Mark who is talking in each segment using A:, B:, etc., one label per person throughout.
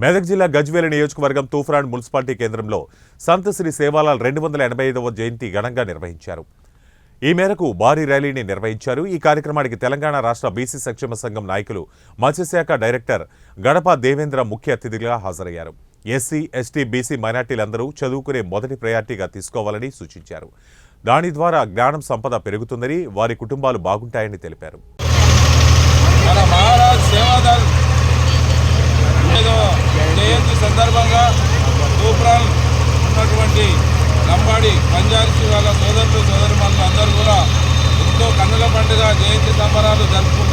A: మెదక్ జిల్లా గజ్వేల నియోజకవర్గం తూఫ్రాన్ మున్సిపాలిటీ కేంద్రంలో సంత శ్రీ సేవాలాల్ రెండు వందల ఎనభై ఐదవ జయంతి ఘనంగా నిర్వహించారు. ఈ మేరకు భారీ ర్యాలీని నిర్వహించారు. ఈ కార్యక్రమానికి తెలంగాణ రాష్ట్ర బీసీ సంక్షేమ సంఘం నాయకులు మత్స్యశాఖ డైరెక్టర్ గడప దేవేంద్ర ముఖ్య అతిథిగా హాజరయ్యారు. ఎస్సీ ఎస్టీ బీసీ మైనార్టీలందరూ చదువుకునే మొదటి ప్రయారిటీగా తీసుకోవాలని సూచించారు. దాని ద్వారా జ్ఞానం సంపద పెరుగుతుందని వారి కుటుంబాలు బాగుంటాయని తెలిపారు.
B: సందర్భంగా తూప్రాన్ ఉన్నటువంటి లంబాడి పంజాబీ వాళ్ళ సోదరులు సోదరుమణులు అందరూ కూడా ఎంతో కన్నుల పండుగ జయంతి సంబరాలు జరుపు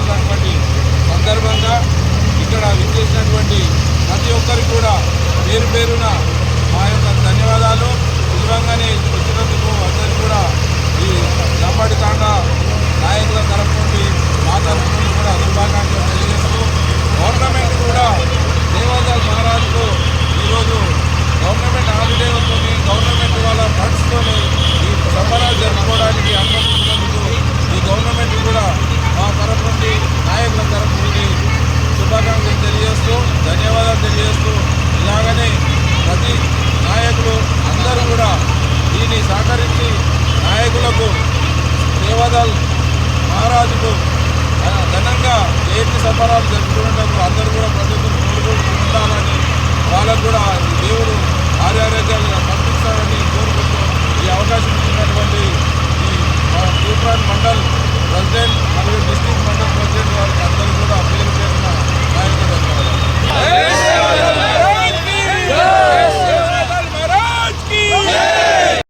B: సందర్భంగా ఇక్కడ విచ్చేసినటువంటి ప్రతి ఒక్కరికి కూడా పేరు పేరున మా యొక్క ధన్యవాదాలు విలువంగానే వచ్చినందుకు అందరికీ కూడా ఈ లంబాడి తాండ నాయకుల తరఫు నుండి మా తరఫు నుండి కూడా శుభాకాంక్షలు తెలియజేస్తూ గవర్నమెంట్ కూడా దేవాదాల్ మహారాజుకు ఈరోజు గవర్నమెంట్ హాలిడే ఉంటుంది గవర్నమెంట్ వాళ్ళ ఫండ్స్తోని ఈ సంబరాలు జరుపుకోవడానికి అనుమతించినందుకు ఈ గవర్నమెంట్ కూడా మా తరఫు నుండి నాయకుల తరఫు నుండి శుభాకాంక్షలు తెలియజేస్తూ ధన్యవాదాలు తెలియజేస్తూ ఇలాగనే ప్రతి నాయకులు అందరూ కూడా దీన్ని సహకరించి నాయకులకు సేవాదల్ మహారాజుకు ఘనంగా జయంతి సంబరాలు జరుపుకునేటప్పుడు అందరూ కూడా ప్రతి